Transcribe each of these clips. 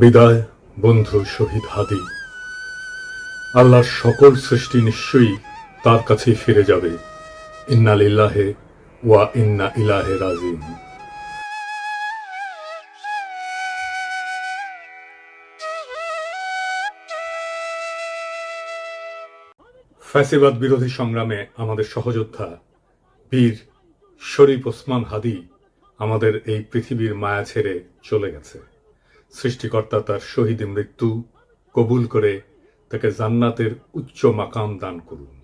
বিদায়, বন্ধু শহীদ হাদি। আল্লাহর সকল সৃষ্টি নিশ্চয়ই তার কাছেই ফিরে যাবে। ইন্না লিল্লাহে ওয়া ইন্না ইলাহে রাজিম ফ্যাসিবাদ বিরোধী সংগ্রামে আমাদের সহযোদ্ধা বীর শরীফ ওসমান হাদি আমাদের এই পৃথিবীর মায়া ছেড়ে চলে গেছে। সৃষ্টিকর্তা তার শহীদ মৃত্যু কবুল করে তাকে জান্নাতের উচ্চ মাকাম দান করুন।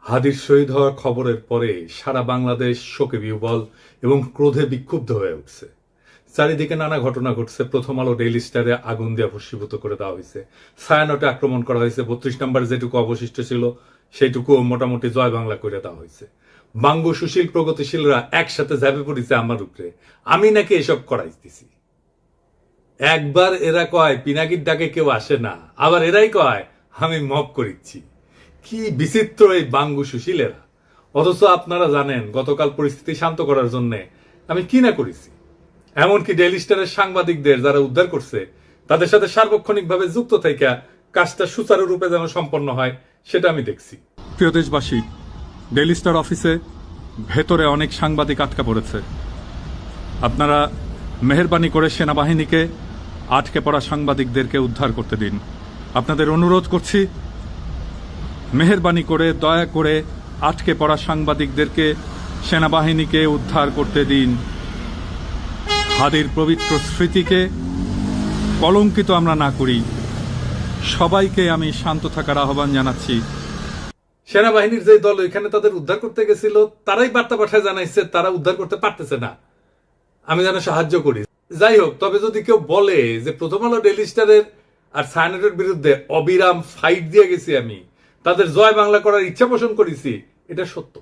হাদির শহীদ হওয়ার খবরের পরে সারা বাংলাদেশ শোকে বিহ্বল এবং ক্রোধে বিক্ষুব্ধ হয়ে উঠছে। চারিদিকে নানা ঘটনা ঘটছে। প্রথম আলো ডেইলি স্টারে আগুন দিয়ে ভস্মীভূত করে দেওয়া হয়েছে। ছায়ানটে আক্রমণ করা হয়েছে। বত্রিশ নম্বর যেটুকু অবশিষ্ট ছিল সেইটুকু মোটামুটি জয় বাংলা করে দেওয়া হয়েছে। বাঙ্গু সুশীল প্রগতিশীলরা একসাথে ঝাঁপে পড়েছে আমার উপরে। আমি নাকি এসব করাই করাইতেছি। একবার এরা কয়, পিনাকির ডাকে কেউ আসে না। আবার এরাই কয়, আমি মপ করিচ্ছি। কি বিচিত্র এই বাঙ্গু সুশীলেরা। অথচ আপনারা জানেন, গতকাল পরিস্থিতি শান্ত করার জন্য আমি কি না করেছি। এমনকি ডেইলি স্টারের সাংবাদিকদের যারা উদ্ধার করছে, তাদের সাথে সার্বক্ষণিকভাবে যুক্ত থেকে কাজটা সুচারুরূপে যেন সম্পন্ন হয়, সেটা আমি দেখছি। প্রিয় দেশবাসী, ডেইলি স্টার অফিসে ভেতরে অনেক সাংবাদিক আটকা পড়েছে। আপনারা মেহরবানি করে সেনাবাহিনীকে আটকে পড়া সাংবাদিকদেরকে উদ্ধার করতে দিন। আপনাদের অনুরোধ করছি, মেহরবানি করে, দয়া করে আটকে পড়া সাংবাদিকদেরকে সেনাবাহিনীকে উদ্ধার করতে দিন। হাদির পবিত্র স্মৃতিকে কলঙ্কিত আমরা না করি। সবাইকে আমি শান্ত থাকার আহ্বান জানাচ্ছি। সেনাবাহিনীর যে দল এখানে তাদের উদ্ধার করতে গেছিল, তারাই বার্তা পাঠায় জানাইছে, তারা উদ্ধার করতে পারতেছে না। আমি যেন সাহায্য করি। যাই হোক তবে যদি কেউ বলে যে প্রথম আলো ডেলি স্টারের আর সায়নেটের বিরুদ্ধে অবিরাম ফাইট দিয়ে গেছি আমি, তাদের জয় বাংলা করার ইচ্ছা পোষণ করেছি, এটা সত্য।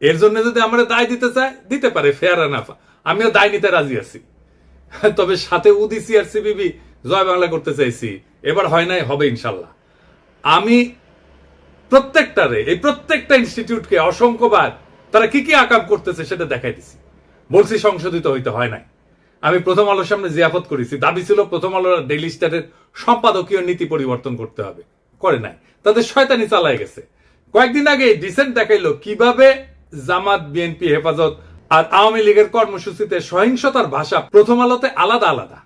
এর জন্য যদি আমরা দায় দিতে চায়, দিতে পারে ফেয়ার এনাফ আমিও দায় নিতে রাজি আছি। তবে সাথে উদিসি আর সিবিবি জয় বাংলা করতে চাইছি। এবার হয় নাই, হবে ইনশাল্লাহ। আমি প্রত্যেকটারে, এই প্রত্যেকটা ইনস্টিটিউটকে অসংখ্যবার তারা কি কি আকাম করতেছে সেটা দেখাই দিছি। বলছি সংশোধিত হইতে হয় নাই। আমি প্রথম আলোর সামনে জিয়াফত করেছি। দাবি ছিল প্রথম আলোর ডেইলি স্টারের সম্পাদকীয় নীতি পরিবর্তন করতে হবে। করে নাই। তাদের শয়তানি চালায় গেছে। কয়েকদিন আগে ডিসেন্ট দেখাইলো কীভাবে জামাত বিএনপি হেফাজত আর আওয়ামী লীগের কর্মসূচিতে সহিংসতার ভাষা প্রথম আলোতে আলাদা আলাদা।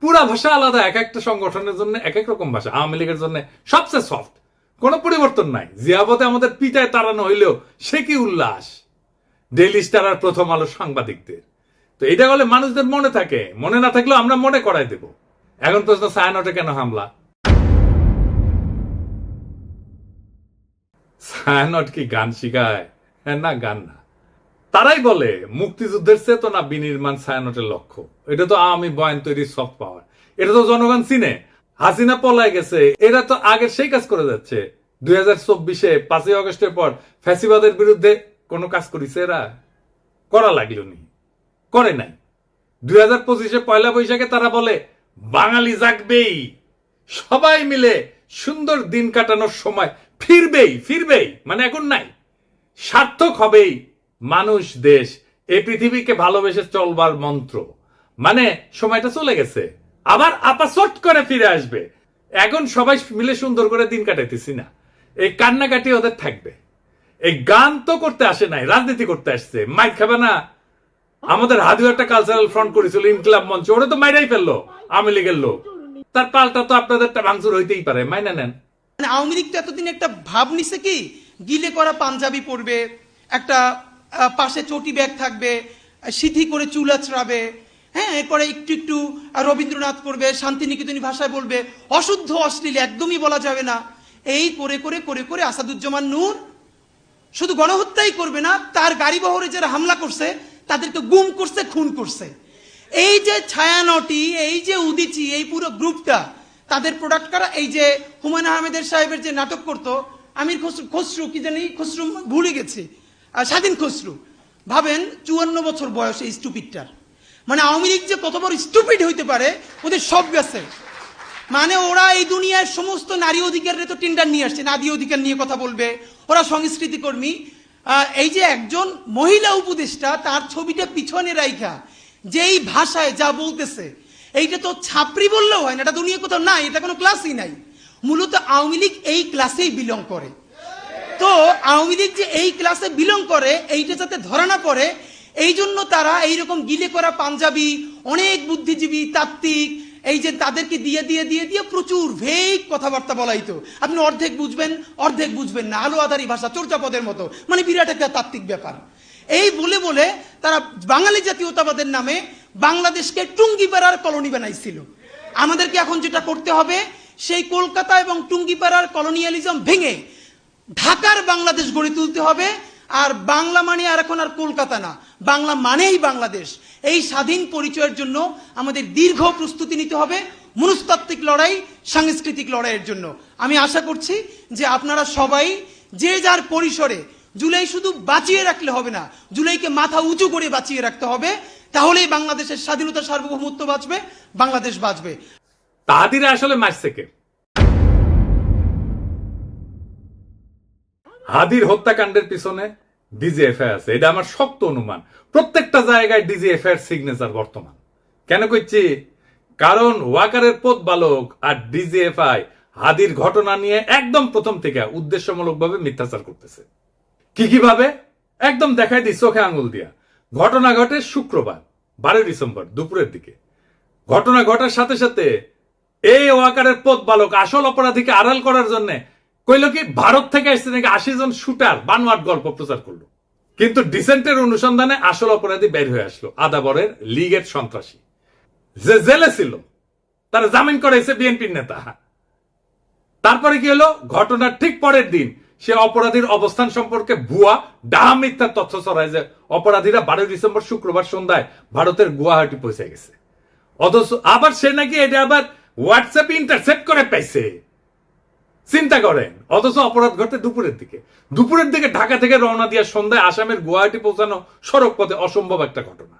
পুরা ভাষা আলাদা। এক একটা সংগঠনের জন্য এক এক রকম ভাষা। আওয়ামী লীগের জন্য সবচেয়ে সফট কোনো পরিবর্তন নাই। জিয়াবতে আমাদের পিটায় তাড়ানো হইলেও সে কি উল্লাস? ডেইলি স্টার আর প্রথম আলো সাংবাদিকদের। তো এটা হলে মানুষদের মনে থাকে। মনে না থাকলেও আমরা মনে করাই দেব। এখন প্রশ্ন সায়ানটে কেন হামলা? ছায়ানট কি গান শিখায়? হ্যাঁ না, গান না। তারাই বলে, মুক্তিযুদ্ধের চেতনা বিনির্মাণ ছায়ানটের লক্ষ্য। এটা তো আমি বয়ান তৈরি সফট পাওয়ার এটা তো জনগণ চিনে। হাসিনা পলায় গেছে। এরা তো আগে সেই কাজ করে যাচ্ছে। দুই হাজার চব্বিশে, পাঁচই আগস্টের পর ফ্যাসিবাদের বিরুদ্ধে কোনো কাজ করিছে এরা? করা লাগল নি। করে নাই। দুই হাজার পঁচিশে পয়লা বৈশাখে তারা বলে, বাঙালি জাগবেই। সবাই মিলে সুন্দর দিন কাটানোর সময় ফিরবেই ফিরবেই। মানে এখন নাই। সার্থক হবেই মানুষ, দেশ। এই পৃথিবীকে ভালোবেসে চলবার মন্ত্র। মানে সময়টা চলে গেছে। আবার আপা চট করে ফিরে আসবে। এখন সবাই মিলে সুন্দর করে দিন কাটাইতেছি না। এই কান্নাকাটি ওদের থাকবে। এই গান তো করতে আসে নাই, রাজনীতি করতে আসছে। মাইক খাবে না আমাদের হাদিও একটা কালচারাল ফ্রন্ট করেছিল, ইনকলাব মঞ্চ। ওরা তো মাইরাই ফেলল, আওয়ামী লীগের লোক। তার পাল্টা তো আপনাদেরটা ভাঙচুর হইতেই পারে, মাইনা নেন। মানে আওয়ামী লীগ তো এতদিন একটা ভাব নিছে কি? গিলে করা পাঞ্জাবি পরবে, একটা পাশে চটি ব্যাগ থাকবে সিথি করে চুল আছড়াবে হ্যাঁ এরপরে একটু একটু রবীন্দ্রনাথ করবে শান্তিনিকেতনী ভাষায় বলবে, অশুদ্ধ, অশ্লীল, একদমই বলা যাবে না। এই করে করে করে করে আসাদুজ্জামান নূর শুধু গণহত্যাই করবে না, তার গাড়ি বহরে যারা হামলা করছে তাদেরকে গুম করছে, খুন করছে। এই যে ছায়ানটি, এই যে উদিচি, এই পুরো গ্রুপটা, তাদের প্রোডাক্ট করা? এই যে হুমায়ুন আহমেদের সাহেবের যে নাটক করতো, আমির খসরু খসরু, কি জানি, খসরু ভুলে গেছি। স্বাধীন খসরু। ভাবেন চুয়ান্ন বছর বয়সে স্টুপিডটার মানে আওয়ামী লীগ যে কত বড় স্টুপিড হইতে পারে, ওদের সব গেছে মানে ওরা এই দুনিয়ার সমস্ত নারী অধিকারের তো টেন্ডার নিয়ে আসছে, নারী অধিকার নিয়ে কথা বলবে, ওরা সংস্কৃতি কর্মী এই যে একজন মহিলা উপদেষ্টা, তার ছবিটা পিছনে রাইখা, যেই ভাষায় যা বলতেছে, এইটা তো ছাপরি বললেও হয় না, এটা দুনিয়া কোথাও নাই, এটা কোনো ক্লাসই নাই। মূলত আওয়ামী লীগ এই ক্লাসেই বিলং করে। তো আওয়ামী লীগ যে এই ক্লাসে বিলং করে, এইটা যাতে ধরা না পড়ে এই জন্য তারা এইরকম গিলে করা পাঞ্জাবি, অনেক বুদ্ধিজীবী, তাত্ত্বিক এই যে তাদেরকে দিয়ে দিয়ে দিয়ে দিয়ে প্রচুর ভেগ কথাবার্তা বলাইতো আপনি অর্ধেক বুঝবেন অর্ধেক বুঝবেন না। আলো আধারি ভাষা চর্যাপদের মতো। মানে বিরাট একটা তাত্ত্বিক ব্যাপার। এই বলে বলে তারা বাঙালি জাতীয়তাবাদের নামে বাংলাদেশকে টুঙ্গিপাড়ার কলোনি বানাইছিল। আমাদেরকে এখন যেটা করতে হবে, সেই কলকাতা এবং টুঙ্গিপাড়ার কলোনিয়ালিজম ভেঙে ঢাকার বাংলাদেশ গড়ে তুলতে হবে। আর বাংলা মানে আর এখন আর কলকাতা না। বাংলা মানেই বাংলাদেশ। এই স্বাধীন পরিচয়ের জন্য আমাদের দীর্ঘ প্রস্তুতি নিতে হবে মনস্তাত্ত্বিক লড়াই, সাংস্কৃতিক লড়াইয়ের জন্য। আমি আশা করছি যে আপনারা সবাই যে যার পরিসরে জুলাই শুধু বাঁচিয়ে রাখলে হবে না, জুলাইকে মাথা উঁচু করে বাঁচিয়ে রাখতে হবে, তাহলেই বাংলাদেশের স্বাধীনতা সার্বভৌমত্ব বাঁচবে, বাংলাদেশ বাঁচবে। তাহাদিরা আসলে মারছে কে? হাদির হত্যাকাণ্ডের পিছনে ডিজিএফআই আছে। এটা আমার শক্ত অনুমান। প্রত্যেকটা জায়গায় ডিজিএফআই এর সিগনেচার বর্তমান। কেন কইছি কারণ ওয়াকারের পথ বালক আর ডিজিএফআই হাদির ঘটনা নিয়ে একদম প্রথম থেকে উদ্দেশ্যমূলকভাবে মিথ্যাচার করতেছে। কি কীভাবে একদম দেখাই দিই চোখে আঙুল দিয়া। ঘটনা ঘটে শুক্রবার, বারোই ডিসেম্বর, দুপুরের দিকে। ঘটনা ঘটার সাথে সাথে এই ওয়াকারের পথ বালক আসল অপরাধীকে আড়াল করার জন্য কইল কি, ভারত থেকে আসছে নাকি আশি জন শুটার বানোয়াট গল্প প্রচার করল। কিন্তু ডিসেন্টের অনুসন্ধানে আসল অপরাধী বের হয়ে আসলো, আদাবরের লীগের সন্ত্রাসী। যে জেলে ছিল, তারা জামিন করেছে বিএনপির নেতা। তারপরে কি হলো, ঘটনার ঠিক পরের দিন সে অপরাধীর অবস্থান সম্পর্কে ভুয়া, ডাহা মিথ্যা তথ্য ছড়ায় যে অপরাধীরা বারোই ডিসেম্বর শুক্রবার সন্ধ্যায় ভারতের গুয়াহাটি পৌঁছে গেছে। অথচ আবার সে নাকি এটা আবার হোয়াটসঅ্যাপে ইন্টারসেপ্ট করে পাইছে। চিন্তা করেন। অথচ অপরাধ ঘটে দুপুরের দিকে। দুপুরের দিকে ঢাকা থেকে রওনা দিয়া সন্ধ্যায় আসামের গুয়াহাটি পৌঁছানো সড়ক পথে অসম্ভব একটা ঘটনা।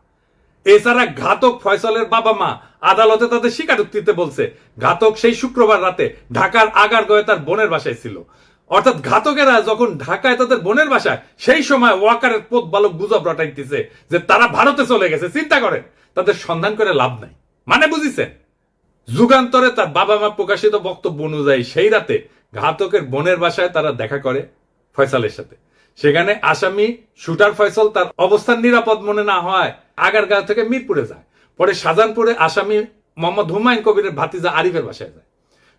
এছাড়া ঘাতক ফয়সলের বাবা মা আদালতে তাদের স্বীকারোক্তিতে বলছে, ঘাতক সেই শুক্রবার রাতে ঢাকার আগার গয়ে তার বোনের বাসায় ছিল। অর্থাৎ ঘাতকেরা যখন ঢাকায় তাদের বোনের বাসায়, সেই সময় ওয়াকারের পথ বালক গুজব রটাইতেছে যে তারা ভারতে চলে গেছে। চিন্তা করেন, তাদের সন্ধান করে লাভ নাই। মানে বুঝিছেন? যুগান্তরে তার বাবা মা প্রকাশিত বক্তব্য অনুযায়ী সেই রাতে ঘাতকের বোনের বাসায় তারা দেখা করে ফয়সালের সাথে। সেখানে আসামি শুটার ফয়সল তার অবস্থান নিরাপদ মনে না হয় আগারগাঁও থেকে মিরপুরে যায়। পরে শাহজাহানপুরে আসামি মোহাম্মদ হুমায়ুন কবিরের ভাতিজা আরিফের বাসায় যায়।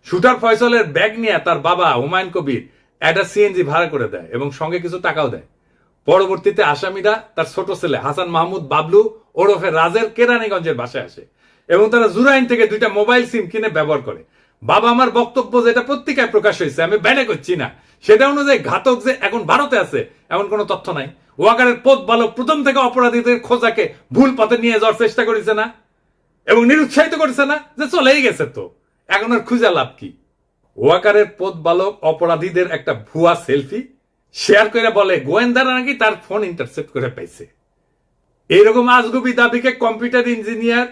শুটার ফয়সলের ব্যাগ নিয়ে তার বাবা হুমায়ুন কবির একটা সিএনজি ভাড়া করে দেয় এবং সঙ্গে কিছু টাকাও দেয়। পরবর্তীতে আসামিরা তার ছোট ছেলে হাসান মাহমুদ বাবলু ওরফে রাজের কেরানীগঞ্জের বাসায় আসে এবং তারা জুরাইন থেকে দুইটা মোবাইল সিম কিনে ব্যবহার করে। বাবা আমার বক্তব্য যেটা পত্রিকায় প্রকাশ হয়েছে, আমি ব্যানে করছি না। সেটা অনুযায়ী ঘাতক যে এখন ভারতে আছে, এমন কোনো তথ্য নাই। ওয়াকারের পথ বালক প্রথম থেকে অপরাধীদের খোঁজাকে ভুল পথে নিয়ে যাওয়ার চেষ্টা করেছে না? এবং নিরুৎসাহিত করেছে না? যে চলেই গেছে তো। এখন আর খুঁজে লাভ কি? ওয়াকারের পথ বালক অপরাধীদের একটা ভুয়া সেলফি শেয়ার করে বলে, গোয়েন্দারা নাকি তার ফোন ইন্টারসেপ্ট করে পাইছে। এইরকম আজগুবি দাবিকে কম্পিউটার ইঞ্জিনিয়ার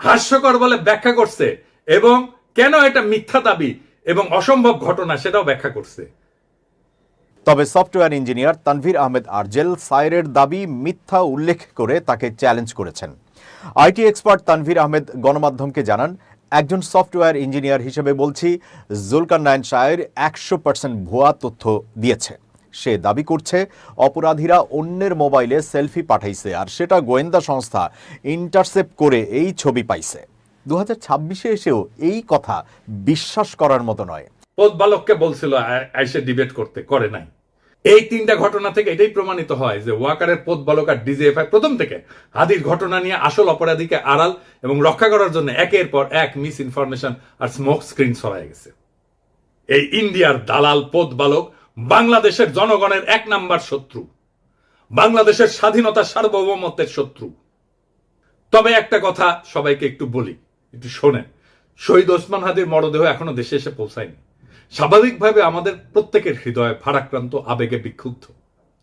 হাস্যকর বলে ব্যাখ্যা করছে এবং কেন এটা মিথ্যা দাবি এবং অসম্ভব ঘটনা সেটাও ব্যাখ্যা করছে? তবে সফটওয়্যার ইঞ্জিনিয়ার তানভীর আহমেদ আরজেল সাইরের দাবি মিথ্যা উল্লেখ করে তাকে চ্যালেঞ্জ করেছেন। আইটি এক্সপার্ট তানভীর আহমেদ গণমাধ্যমকে জানান, একজন সফটওয়্যার ইঞ্জিনিয়ার হিসেবে বলছি, জুলকার নায়ন শায়ের একশো পার্সেন্ট ভুয়া তথ্য দিয়েছে। সে দাবি করছে, অপরাধীরা অন্যের মোবাইলে সেলফি পাঠাইছে আর সেটা গোয়েন্দা সংস্থা ইন্টারসেপ্ট করে এই ছবি পাইছে। দু হাজার ছাব্বিশে এসেও এই কথা বিশ্বাস করার মতো নয়। বালককে বলছিল আইসে ডিবেট করতে। করে নাই। এই তিনটা ঘটনা থেকে এটাই প্রমাণিত হয় যে ওয়াকারের পথ বালক আর ডিজিএফআই প্রথম থেকে হাদির ঘটনা নিয়ে আসল অপরাধীকে আড়াল এবং রক্ষা করার জন্য একের পর এক মিস ইনফরমেশন আর স্মোক স্ক্রিন ছড়ায় গেছে। এই ইন্ডিয়ার দালাল পথ বালক বাংলাদেশের জনগণের এক নাম্বার শত্রু, বাংলাদেশের স্বাধীনতা সার্বভৌমত্বের শত্রু। তবে একটা কথা সবাইকে একটু বলি একটু শোনেন, শহীদ ওসমান হাদির মরদেহ এখনও দেশে এসে পৌঁছায়নি। স্বাভাবিকভাবে আমাদের প্রত্যেকের হৃদয় ভারাক্রান্ত, আবেগে বিক্ষুব্ধ।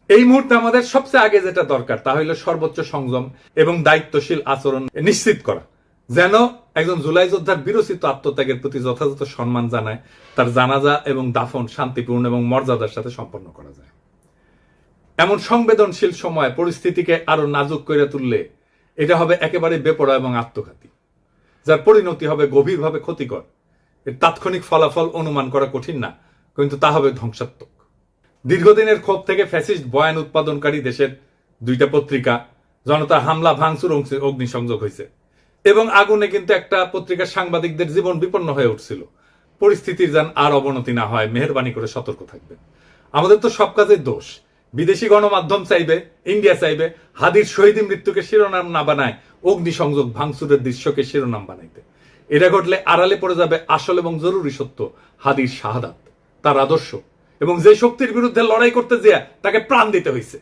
এই মুহূর্তে আমাদের সবচেয়ে আগে যেটা দরকার, তা হলো সর্বোচ্চ সংযম এবং দায়িত্বশীল আচরণ নিশ্চিত করা। যেন একজন জুলাই যোদ্ধার বিরচিত আত্মত্যাগের প্রতি যথাযথ সম্মান জানায়, তার জানাজা এবং দাফন শান্তিপূর্ণ এবং মর্যাদার সাথে সম্পন্ন করা যায়। এমন সংবেদনশীল সময় পরিস্থিতিকে আরও নাজুক করে তুললে এটা হবে একেবারে বেপরা এবং আত্মঘাতী। যার পরিণতি হবে গভীরভাবে ক্ষতিকর। এর তাৎক্ষণিক ফলাফল অনুমান করা কঠিন না, কিন্তু তা হবে ধ্বংসাত্মক। দীর্ঘদিনের ক্ষোভ থেকে ফ্যাসিস্ট বয়ান উৎপাদনকারী দেশের দুইটা পত্রিকা, জনতা হামলা, ভাঙচুর অগ্নিসংযোগ হয়েছে। এবং আগুনে কিন্তু একটা পত্রিকার সাংবাদিকদের জীবন বিপন্ন হয়ে উঠছিল। পরিস্থিতির যেন আর অবনতি না হয়, মেহরবানি করে সতর্ক থাকবেন। আমাদের তো সব কাজের দোষ। বিদেশি গণমাধ্যম চাইবে, ইন্ডিয়া চাইবে, হাদির শহীদ মৃত্যুকে শিরোনাম না বানায় অগ্নিসংযোগ ভাঙচুরের দৃশ্যকে শিরোনাম বানাইতে। এটা ঘটলে আড়ালে পড়ে যাবে আসল এবং জরুরি সত্য, হাদির শাহাদাত, তার আদর্শ। এবং যে শক্তির বিরুদ্ধে লড়াই করতে যেয়া তাকে প্রাণ দিতে হয়েছে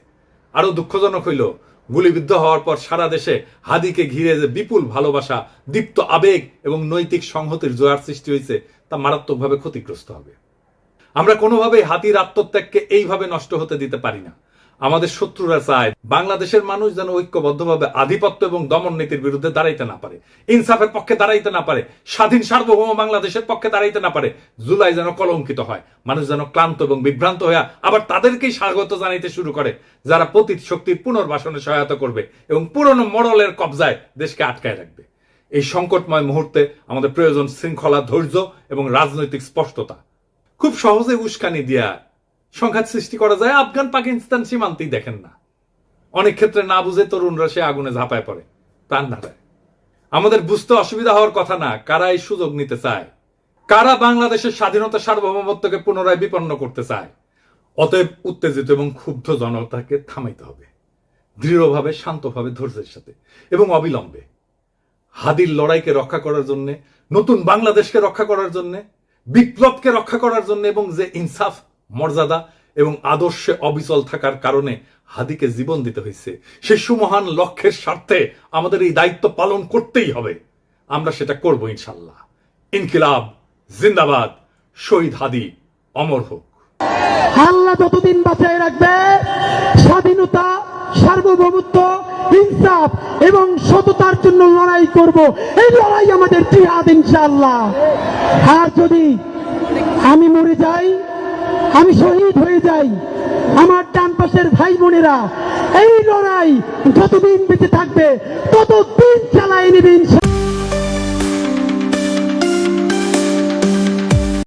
আরও দুঃখজনক হইল, গুলিবিদ্ধ হওয়ার পর সারা দেশে হাদিকে ঘিরে যে বিপুল ভালোবাসা, দীপ্ত আবেগ এবং নৈতিক সংহতির জোয়ার সৃষ্টি হয়েছে তা মারাত্মকভাবে ক্ষতিগ্রস্ত হবে। আমরা কোনোভাবেই হাতির আত্মত্যাগকে এইভাবে নষ্ট হতে দিতে পারি না। আমাদের শত্রুরা চায় বাংলাদেশের মানুষ যেন ঐক্যবদ্ধভাবে আধিপত্য এবং দমন নীতির বিরুদ্ধে দাঁড়াইতে না পারে, ইনসাফের পক্ষে দাঁড়াইতে না পারে, স্বাধীন সার্বভৌম বাংলাদেশের পক্ষে দাঁড়াইতে না পারে, জুলাই যেন কলঙ্কিত হয়, মানুষ যেন ক্লান্ত এবং বিভ্রান্ত হয়ে আবার তাদেরকেই স্বাগত জানাইতে শুরু করে, যারা পতীত শক্তির পুনর্বাসনে সহায়তা করবে এবং পুরনো মরলের কবজায় দেশকে আটকায় রাখবে। এই সংকটময় মুহূর্তে আমাদের প্রয়োজন শৃঙ্খলা ধৈর্য এবং রাজনৈতিক স্পষ্টতা। খুব সহজে উস্কানি দিয়া সংঘাত সৃষ্টি করা যায়, আফগান পাকিস্তান সীমান্তেই দেখেন না। অনেক ক্ষেত্রে না বুঝে তরুণরা সে আগুনে ঝাঁপায় পড়ে, প্রাণ হারায়। আমাদের বুঝতে অসুবিধা হওয়ার কথা না, কারা এই সুযোগ নিতে চায়? কারা বাংলাদেশের স্বাধীনতা সার্বভৌমত্বকে পুনরায় বিপন্ন করতে চায়? অতএব উত্তেজিত এবং ক্ষুব্ধ জনতাকে থামাইতে হবে। দৃঢ়ভাবে, শান্তভাবে, ধৈর্যের সাথে এবং অবিলম্বে। হাদির লড়াইকে রক্ষা করার জন্য, নতুন বাংলাদেশকে রক্ষা করার জন্য, বিপ্লবকে রক্ষা করার জন্য এবং যে ইনসাফ মর্যাদা এবং আদর্শে অবিচল থাকার কারণে হাদিকে জীবন দিতে হয়েছে। সে সুমহান লক্ষ্যের স্বার্থে আমাদের এই দায়িত্ব পালন করতেই হবে। আমরা সেটা করব ইনশাল্লাহ ইনকিলাব, জিন্দাবাদ, শহীদ হাদি, অমর হোক। আল্লাহ যতদিন বাঁচায় রাখবে, স্বাধীনতা, সার্বভৌমত্ব, ইনসাফ এবং সততার জন্য লড়াই করব। এই লড়াই আমাদের জিহাদ ইনশাআল্লাহ। আর যদি আমি মরে যাই আমি শহীদ হয়ে যাই। আমার ডান পাশের ভাই বোনেরা, এই লড়াই যতদিন বেঁচে থাকবে, ততদিন চালাই নেবে